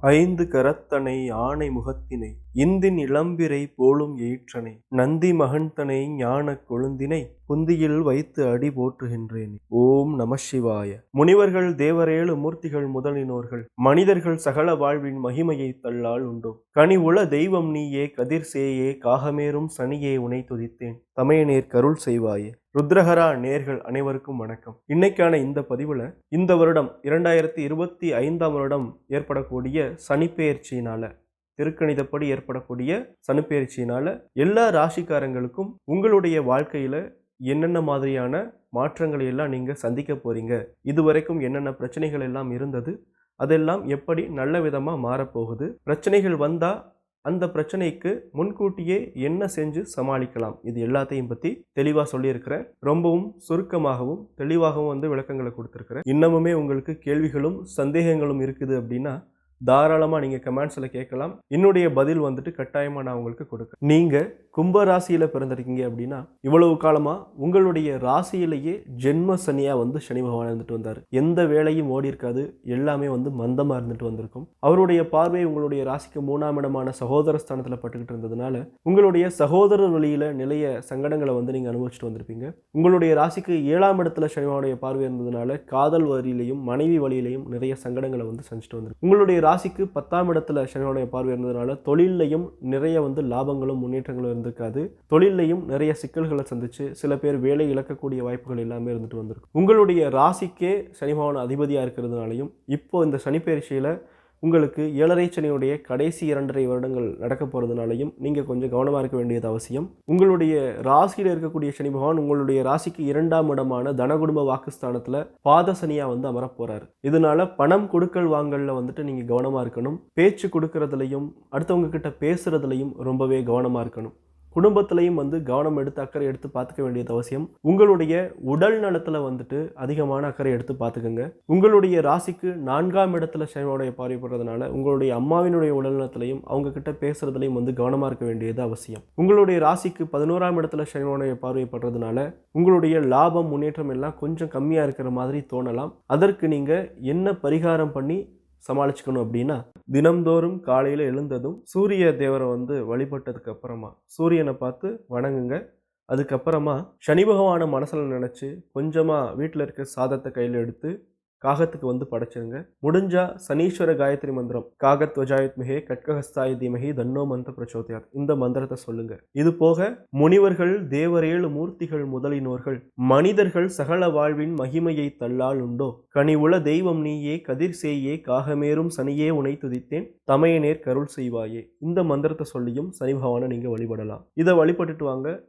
ஐந்து கரத்தனை ஆணை முகத்தினை இந்தின் இளம்பிரை போலும் ஏற்றனை நந்தி மகன்தனை ஞானக் கொழுந்தினை புந்தியில் வைத்து அடி போற்றுகின்றேன். ஓம் நம சிவாய. முனிவர்கள் தேவரேழு மூர்த்திகள் முதலினோர்கள் மனிதர்கள் சகல வாழ்வின் மகிமையை தள்ளால் உண்டோ கனி உள தெய்வம் நீயே கதிர் சேயே காகமேறும் சனியே உனை துதித்தேன். தமையனேர் கருள் செய்வாயே. ருத்ரஹரா நேர்கள் அனைவருக்கும் வணக்கம். இன்னைக்கான இந்த பதிவில் இந்த வருடம் இரண்டாயிரத்தி இருபத்தி ஐந்தாம் வருடம் ஏற்படக்கூடிய சனிப்பெயர்ச்சியினால திருக்கணிதப்படி ஏற்படக்கூடிய சனிப்பெயர்ச்சியினால எல்லா ராசிக்காரங்களுக்கும் உங்களுடைய வாழ்க்கையில என்னென்ன மாதிரியான மாற்றங்களை எல்லாம் நீங்க சந்திக்க போறீங்க? இதுவரைக்கும் என்னென்ன பிரச்சனைகள் எல்லாம் இருந்தது? அதெல்லாம் எப்படி நல்ல விதமாக மாறப்போகுது? பிரச்சனைகள் வந்தால் அந்த பிரச்சனைக்கு முன்கூட்டியே என்ன செஞ்சு சமாளிக்கலாம்? இது எல்லாத்தையும் பற்றி தெளிவாக சொல்லியிருக்கிறேன். ரொம்பவும் சுருக்கமாகவும் தெளிவாகவும் வந்து விளக்கங்களை கொடுத்துருக்குறேன். இன்னமுமே உங்களுக்கு கேள்விகளும் சந்தேகங்களும் இருக்குது அப்படின்னா தாராளமாக நீங்கள் கமெண்ட்ஸில் கேட்கலாம். என்னுடைய பதில் வந்துட்டு கட்டாயமாக நான் உங்களுக்கு கொடுக்குறேன். நீங்கள் கும்ப ராசியில் பிறந்திருக்கீங்க அப்படின்னா இவ்வளவு காலமாக உங்களுடைய ராசியிலேயே ஜென்ம சனியாக வந்து சனி பகவான் இருந்துட்டு வந்தார். எந்த வேலையும் ஓடி இருக்காது எல்லாமே வந்து மந்தமாக இருந்துட்டு வந்திருக்கும். அவருடைய பார்வை உங்களுடைய ராசிக்கு மூணாம் இடமான சகோதர ஸ்தானத்தில் பட்டுக்கிட்டு இருந்ததுனால உங்களுடைய சகோதரர் வழியில் நிலைய சங்கடங்களை வந்து நீங்கள் அனுபவிச்சுட்டு வந்திருப்பீங்க. உங்களுடைய ராசிக்கு ஏழாம் இடத்துல சனிவானுடைய பார்வை இருந்ததுனால காதல் வழியிலையும் மனைவி வழியிலையும் நிறைய சங்கடங்களை வந்து சந்திச்சுட்டு வந்திருக்கு உங்களுடைய ராசிக்கு பத்தாம் இடத்துல சனியோடைய பார்வை இருந்ததுனால தொழிலையும் நிறைய வந்து லாபங்களும் முன்னேற்றங்களும் இருந்திருக்காது தொழிலையும் நிறைய சிக்கல்களை சந்திச்சு சில பேர் வேலை இழக்கக்கூடிய வாய்ப்புகள் எல்லாமே இருந்துட்டு வந்திருக்கு. உங்களுடைய ராசிக்கே சனிபவன் அதிபதியாக இருக்கிறதுனாலையும் இப்போ இந்த சனிப்பயிற்சியில் உங்களுக்கு ஏழரை சனியுடைய கடைசி இரண்டரை வருடங்கள் நடக்க போகிறதுனாலையும் நீங்கள் கொஞ்சம் கவனமாக இருக்க வேண்டியது அவசியம். உங்களுடைய ராசியில் இருக்கக்கூடிய சனி பகவான் உங்களுடைய ராசிக்கு இரண்டாம் இடமான தனகுடும்ப வாக்குஸ்தானத்தில் பாத சனியாக வந்து அமரப்போகிறார் இதனால பணம் கொடுக்கல் வாங்கலில் வந்துட்டு நீங்கள் கவனமாக இருக்கணும். பேச்சு கொடுக்கறதுலையும் அடுத்தவங்க கிட்ட பேசுறதுலையும் ரொம்பவே கவனமாக இருக்கணும். குடும்பத்திலையும் வந்து கவனம் எடுத்து அக்கறை எடுத்து பார்த்துக்க வேண்டியது அவசியம். உங்களுடைய உடல் நலத்தில் வந்துட்டு அதிகமான அக்கறை எடுத்து பார்த்துக்கோங்க. உங்களுடைய ராசிக்கு நான்காம் இடத்துல சனியோடைய பார்வைப்படுறதுனால உங்களுடைய அம்மாவினுடைய உடல் நலத்திலையும் அவங்க கிட்ட பேசுறதுலையும் வந்து கவனமாக இருக்க வேண்டியது அவசியம். உங்களுடைய ராசிக்கு பதினோராம் இடத்துல சனியோடைய பார்வைப்படுறதுனால உங்களுடைய லாபம் முன்னேற்றம் எல்லாம் கொஞ்சம் கம்மியாக இருக்கிற மாதிரி தோணலாம். அதற்கு நீங்கள் என்ன பரிகாரம் பண்ணி சமாளிச்சுக்கணும் அப்படின்னா தினம்தோறும் காலையில் எழுந்ததும் சூரிய தேவரை வந்து வழிபட்டதுக்கு அப்புறமா சூரியனை பார்த்து வணங்குங்க. அதுக்கப்புறமா சனி பகவானை மனசில் நினச்சி கொஞ்சமாக வீட்டில் இருக்க சாதத்தை கையில் எடுத்து காகத்துக்கு வந்து படைச்சிருங்க. முடிஞ்சா சனீஸ்வர காயத்ரி மந்திரம். காகத் வஜாயுத்மிகே கட்கஹஸ்தாய தீமகி தன்னோ மந்திர பிரச்சோதயாத். இந்த மந்திரத்தை சொல்லுங்க. இது போக முனிவர்கள் தேவரேழு மூர்த்திகள் முதலினோர்கள் மனிதர்கள் சகல வாழ்வின் மகிமையை தள்ளால் உண்டோ? கனி தெய்வம் நீயே கதிர் சேயே காகமேறும் சனியே உனை துதித்தேன் தமையனேர் கருள் செய்வாயே. இந்த மந்திரத்தை சொல்லியும் சனி பகவானை நீங்க வழிபடலாம். இதை வழிபட்டுட்டு வாங்க.